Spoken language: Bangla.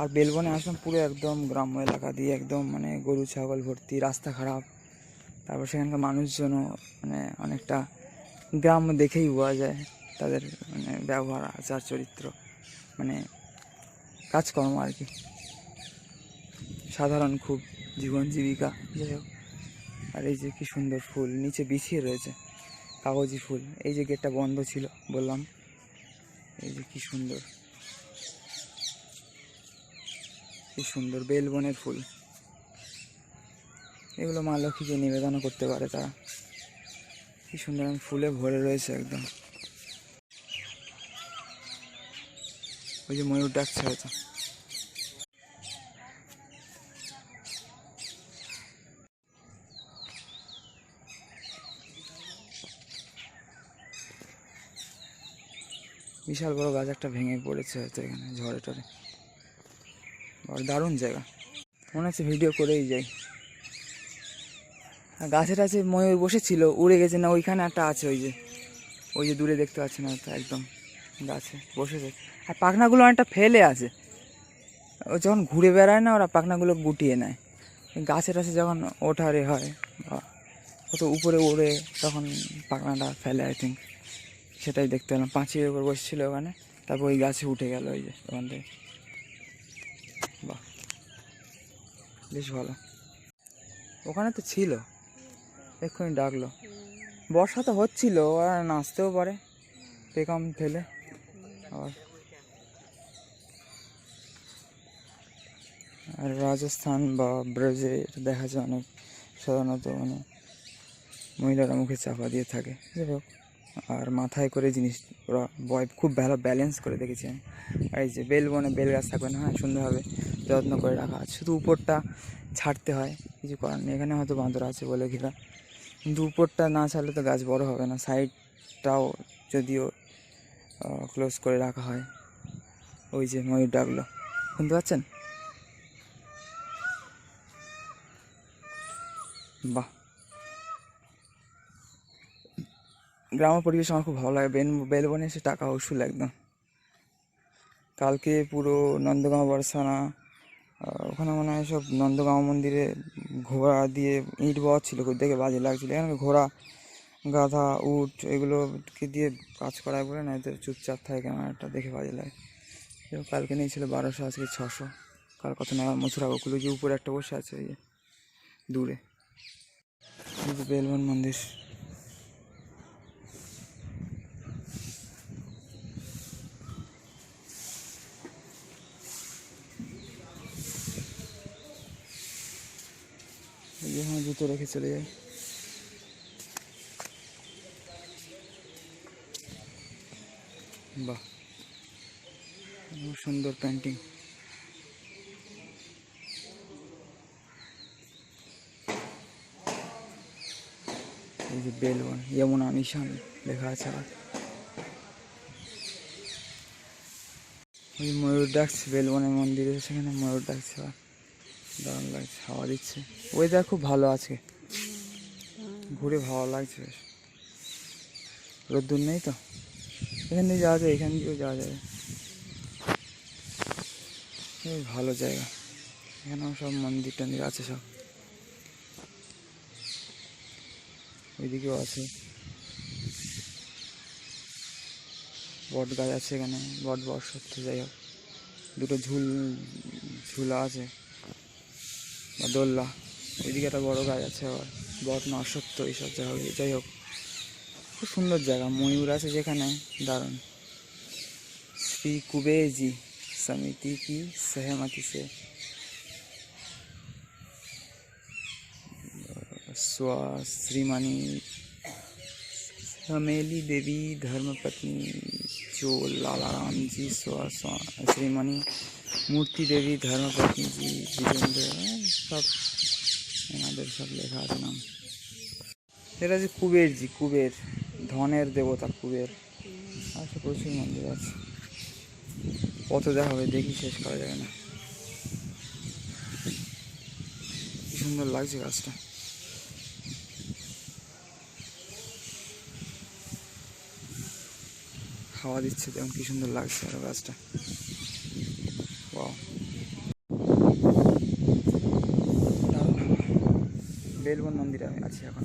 আর বেলবনে আসলাম পুরো একদম গ্রাম্য এলাকা দিয়ে, একদম মানে গরু, ছাগল ভর্তি, রাস্তা খারাপ। তারপর সেখানকার মানুষজনও মানে অনেকটা গ্রাম দেখেই বোঝা যায় তাদের মানে ব্যবহার, আচার, চরিত্র মানে কাজকর্ম আর কি। সাধারণ খুব জীবন জীবিকা। যাই হোক, আর এই যে কি সুন্দর ফুল, নিচে বিছিয়ে রয়েছে কাগজি ফুল। এই যে গেটটা বন্ধ ছিল, বললাম। এই যে কি সুন্দর। কি সুন্দর বেলবনের ফুল। এগুলো মা লক্ষ্মীকে নিবেদনও করতে পারে তারা। কি সুন্দর ফুলে ভরে রয়েছে একদম। ওই যে ময়ূর ডাকছে হয়তো। বিশাল বড় গাছ একটা ভেঙে পড়েছে হয়তো এখানে ঝড়ে টরে। আর দারুণ জায়গা। মনে হচ্ছে ভিডিও করেই যাই। আর গাছে টাছে ময়ূর বসেছিল, উড়ে গেছে না, ওইখানে একটা আছে ওই যে। ওই যে দূরে দেখতে পাচ্ছি না তো একদম গাছে বসেছে। আর পাখনাগুলো অনেকটা ফেলে আছে। ও যখন ঘুরে বেড়ায় না, ওরা পাখনাগুলো গুটিয়ে নেয়। গাছে টাছে যখন ওঠারে হয় কত উপরে উড়ে তখন পাখনাটা ফেলে আই থিঙ্ক সেটাই দেখতে পেলাম। পাঁচিলের উপর বসছিল ওখানে, তারপর ওই গাছে উঠে গেল ওই যে ওখান থেকে। বাহ বেশ ভালো। ওখানে তো ছিল। এক্ষুনি ডাকলো। বর্ষা তো হচ্ছিল, ওরা নাচতেও পারে। পেকাম ফেলে। আর আর রাজস্থান বা ব্রাজে এটা দেখা যায় অনেক, সাধারণত মানে মহিলারা মুখে চাপা দিয়ে থাকে। যাই হোক, আর মাথায় করে জিনিস, ওরা বয় খুব ভালো ব্যালেন্স করে দেখেছি আমি। আর এই যে বেল বনে বেল গাছ থাকবে না হ্যাঁ সুন্দরভাবে যত্ন করে রাখা আছে। শুধু উপরটা ছাড়তে হয় কিছু করার নেই। এখানে হয়তো বাঁদর আছে বলে ঘেরা। কিন্তু উপরটা না ছাড়লে তো গাছ বড় হবে না। সাইডটাও যদিও ক্লোজ করে রাখা হয়। ওই যে ময়ূর ডাকলো শুনতে পাচ্ছেন? বাহ। গ্রাম্য পরিবেশ আমার খুব ভালো লাগে। বেন বেলবনে এসে টাকা উসুল একদম। কালকে পুরো নন্দগাঁও বর্ষানা আহ, ওখানে মনে সব নন্দগাঁও মন্দিরে ঘোড়া দিয়ে ইট বওয়া ছিল দেখে বাজে লাগছিল। এখানে ঘোড়া, গাধা, উট এগুলোকে দিয়ে কাজ করায় বলে না এতে চুপচাপ থাকে একটা দেখে বাজে লাগে। কালকে নিয়েছিল বারোশো, আজকে ছশো। কাল কত নেওয়া মথুরা গোকুল যে উপরে একটা বসে আছে ওই যে, দূরে। বেলবন মন্দির। এই যে এখানে জুতো রেখে চলে যায় বাহ সুন্দর পেন্টিং এই যে বেলবন যমুনা নিশান লেখা আছে আবার। ওই ময়ূর ডাকছে বেলবনের মন্দিরে, সেখানে ময়ূর ডাকছে আবার। দারুণ লাগছে, হাওয়া দিচ্ছে। ওয়েদার খুব ভালো আছে। ঘুরে ভালো লাগছে বেশ। রোদ্দুর নেই তো? এখান দিয়ে যাওয়া যায়, এখান দিয়েও যাওয়া যাবে। ভালো জায়গা। এখানেও সব মন্দির টন্দির আছে সব। ওইদিকেও আছে। বট গাছ আছে এখানে, বট সত্য যাই হোক। দুটো ঝুল, ঝুলা আছে। বা দোল্লা ওইদিকে একটা বড় গাছ আছে আবার বট না অসত্য এইসব যাই হোক যাই হোক খুব সুন্দর জায়গা ময়ূর আছে যেখানে দারুণ শ্রী কুবেরজি সমিতি কি सहमति से स्व श्रीमणि समेली देवी धर्मपत्नी जो लाला राम जी स्व स्व- श्रीमणि মূর্তি দেবী ধর্মপত্নী জি বিজেন্দ্র সব এনাদের সব লেখা আছে নাম এটা হচ্ছে কুবেরজি কুবের ধনের দেবতা কুবের আচ্ছা প্রচুর মন্দির আছে কত দেখা হবে দেখি শেষ করা যাবে না কি সুন্দর লাগছে গাছটা হাওয়া দিচ্ছে তেমন কি সুন্দর লাগছে আরও গাছটা। বেলবন মন্দিরে আমি আছি এখন।